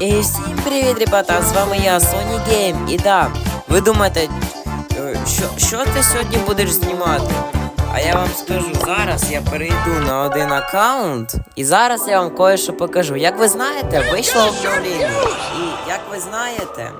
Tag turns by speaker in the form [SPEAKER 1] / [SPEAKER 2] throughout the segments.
[SPEAKER 1] І всім привіт, ребята! З вами я, Sony Game. І да, ви думаєте, е, що, що ти сьогодні будеш знімати? А я вам скажу, зараз я перейду на один аккаунт, і зараз я вам кое-що покажу. Як ви знаєте, вийшло обновлення. І як ви знаєте,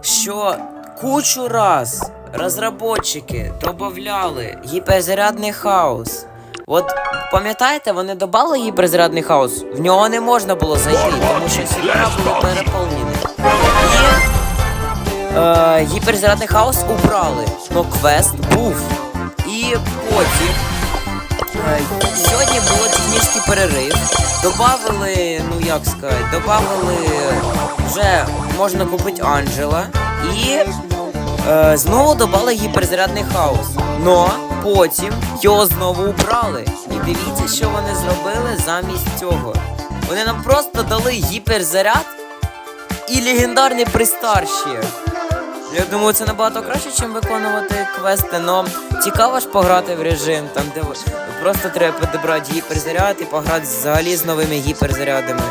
[SPEAKER 1] що кучу раз розробники додавали гіперзарядний хаос. От пам'ятаєте, вони додали гіперзарядний хаос, в нього не можна було зайти, тому що сервера були переповнені. І е, гіперзарядний хаос убрали, но квест був. І потім е, сьогодні було технічний перерив. Добавили, ну як сказати, добавили вже можна купити Анджела і е, знову додали гіперзарядний хаос. Но потім його знову убрали. І дивіться, що вони зробили замість цього. Вони нам просто дали гіперзаряд і легендарний пристарші. Я думаю, це набагато краще, ніж виконувати квести, но цікаво ж пограти в режим, там де просто треба підібрати гіперзаряд і пограти взагалі з новими гіперзарядами.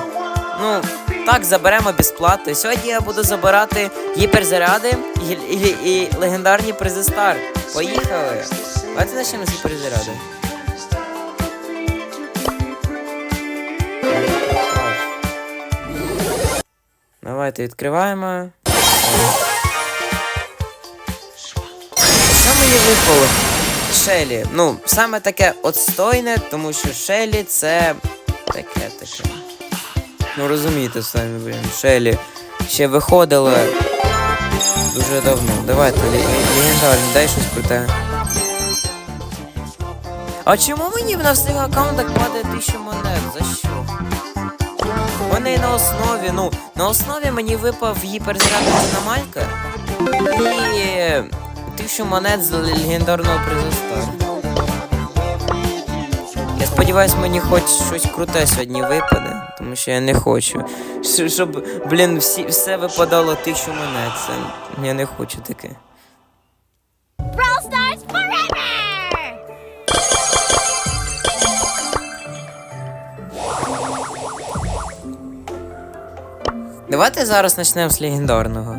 [SPEAKER 1] Ну, так, заберемо безплатно. Сьогодні я буду забирати гіперзаряди і, і, і легендарні призи стар. Поїхали! Давайте почнемо з гіперзаряду. Давайте відкриваємо. Що мені випало? Шелі. Ну, саме таке отстойне, тому що Шелі це таке таке. Ну розумієте самі, блін. Шелі ще виходило дуже давно. Давайте, ле- ле- легендарний, дай щось круте. А чому мені на всіх аккаунтах падає 1000 монет? За що? Вони і на основі, ну, на основі мені випав гіперзарядна динамалька і тисячу монет з легендарного призу Стар. Я сподіваюсь, мені хоч щось круте сьогодні випаде, тому що я не хочу. Щоб, блін, всі, все випадало тисячу монет. Це я не хочу таке. Давайте зараз почнемо з легендарного.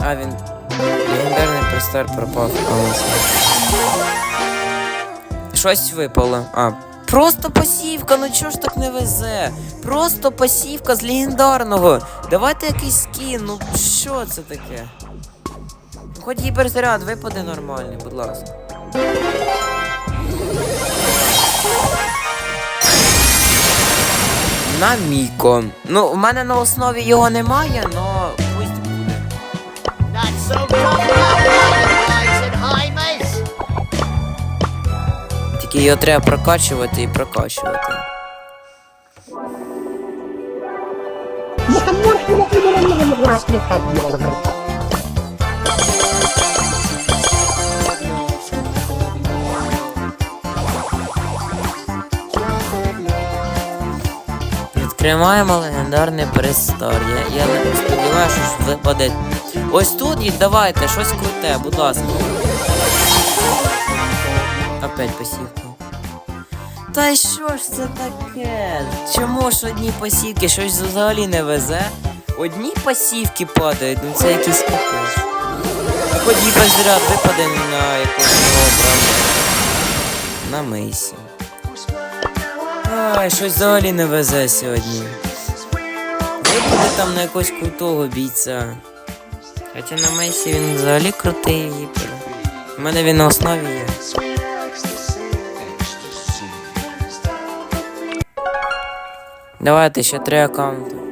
[SPEAKER 1] А, він. Легендарний пристар пропав. Щось випало. А. Просто пасівка, ну чого ж так не везе? Просто пасівка з легендарного. Давайте якийсь скін, ну що це таке? Хоч гіперзаряд випаде нормальний, будь ласка. На Міко. Ну, в мене на основі його немає, но пусть буде. Тільки його треба прокачувати і прокачувати. Відкриваємо легендарний престар. Я, не сподіваюся, що випаде. Ось тут і давайте щось круте, будь ласка. Опять пасівка. Та й що ж це таке? Чому ж одні пасівки щось взагалі не везе? Одні пасівки падають, ну це якийсь капець. А Хоч і безряд випаде на якогось нового. На мейсі. Ай, щось взагалі не везе сьогодні. Випаде там на якогось крутого бійця. Хоча на мейсі він взагалі крутий гіпер. У мене він на основі є. Давайте ще три аккаунти.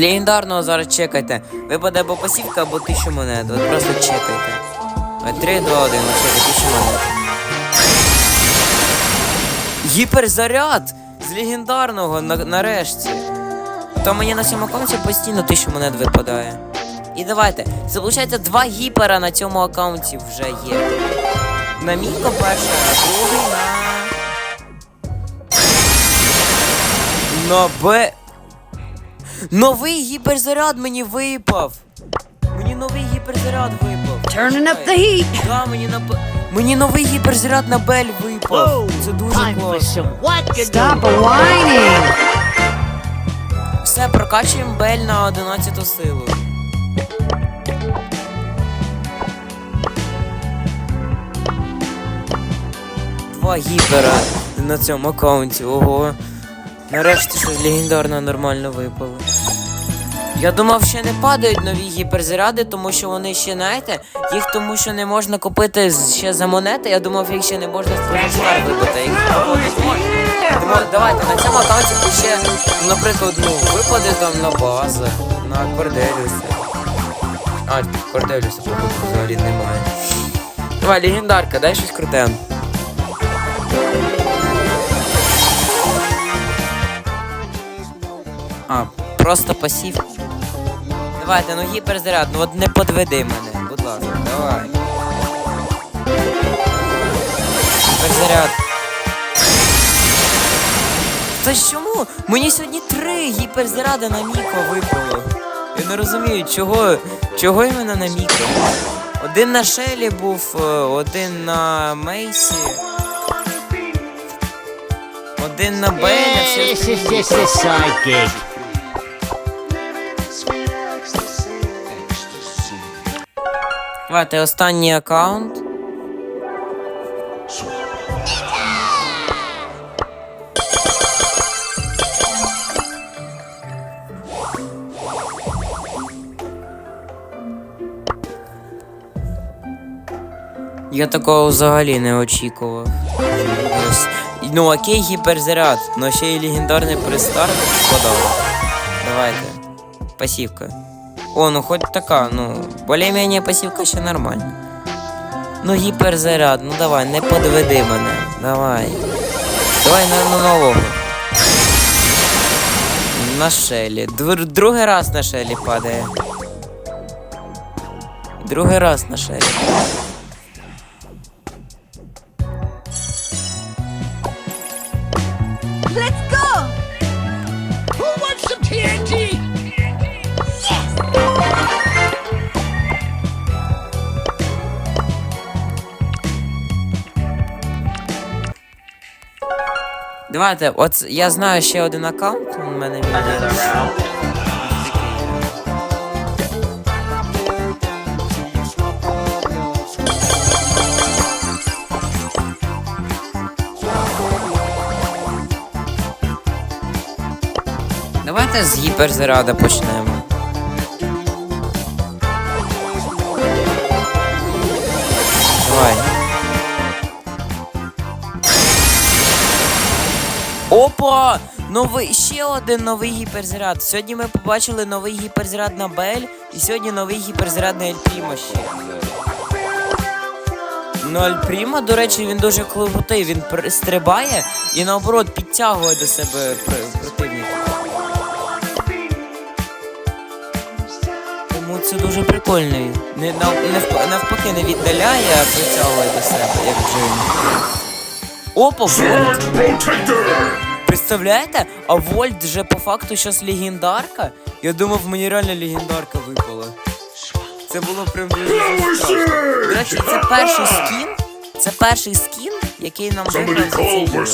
[SPEAKER 1] З легендарного зараз чекайте. Випаде або пасівка, або тисячу монет. От просто чекайте. 3, 2, 1, от чекайте, тисячу монет. Гіперзаряд! З легендарного на, нарешті. То мені на цьому аккаунті постійно тисячу монет випадає. І давайте. Це виходить два гіпера на цьому аккаунті вже є. На Міко перший, а другий на На Б. Новий гіперзаряд мені випав. Мені новий гіперзаряд випав.
[SPEAKER 2] Turning up the heat.
[SPEAKER 1] Да, мені на Мені новий гіперзаряд на Бель випав. Це дуже класно.
[SPEAKER 2] Stop whining.
[SPEAKER 1] Все, прокачуємо Бель на 11 силу. Два гіпера на цьому аккаунті, ого. Нарешті щось легендарне нормально випало. Я думав, ще не падають нові гіперзаряди, тому що вони ще, знаєте, їх тому що не можна купити ще за монети. Я думав, їх ще не можна з вибити. Їх. Тому давайте на цьому аккаунті ще, наприклад, ну, випаде там на база, на Корделюса. А, Корделюса, походу, взагалі немає. Давай, легендарка, дай щось круте. А, просто пасів. Давайте, ну гіперзаряд, ну от не подведи мене, будь ласка, давай. Гіперзаряд. Та чому? Мені сьогодні три гіперзаряди на Міко випало. Я не розумію, чого, чого іменно на Міко. Один на Шелі був, е, один на Мейсі. Один на Беня,
[SPEAKER 3] Yeah,
[SPEAKER 1] Давайте останній аккаунт. Я такого взагалі не очікував. Ось. Ну окей, гіперзаряд, но ще й легендарний престарт подав. Давайте. Пасівка. О, ну хоть така, ну, более-менее пасівка ще нормальна. Ну, гіперзаряд, ну давай, не подведи мене. Давай. Давай на, на нового. На шелі. Двер, другий раз на шелі падає. Другий раз на шелі. Давайте, от я знаю ще один аккаунт, у мене. Давайте з гіперзаряда почнемо. Новий ще один новий гіперзаряд. Сьогодні ми побачили новий гіперзаряд на Бель і сьогодні новий гіперзаряд на Ель Прімо ще. Ну, Ель Прімо, до речі, він дуже крутий. Він стрибає і наоборот підтягує до себе пр- противника. Тому це дуже прикольний. Не, нав- навпаки не віддаляє, а притягує до себе, як Джин. Опа, Вольт! Представляєте? А Вольт вже по факту щас легендарка. Я думав, мені реально легендарка випала. Це було прям. До речі, це перший скін. Це перший скін, який нам випав за це відео.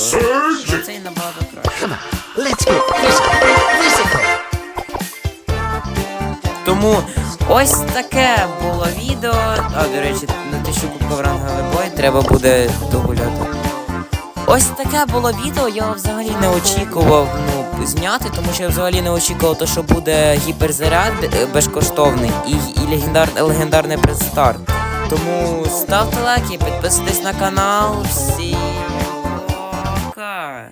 [SPEAKER 1] Ну, Цей набагато краще. Тому ось таке було відео. А, до речі, на тисячу кубків ранговий бой треба буде догуляти. Ось таке було відео, я взагалі не очікував ну, зняти, тому що я взагалі не очікував, то, що буде гіперзаряд е, безкоштовний і, і легендар, легендарний предстарт. Тому ставте лайки, підписуйтесь на канал. Всім пока!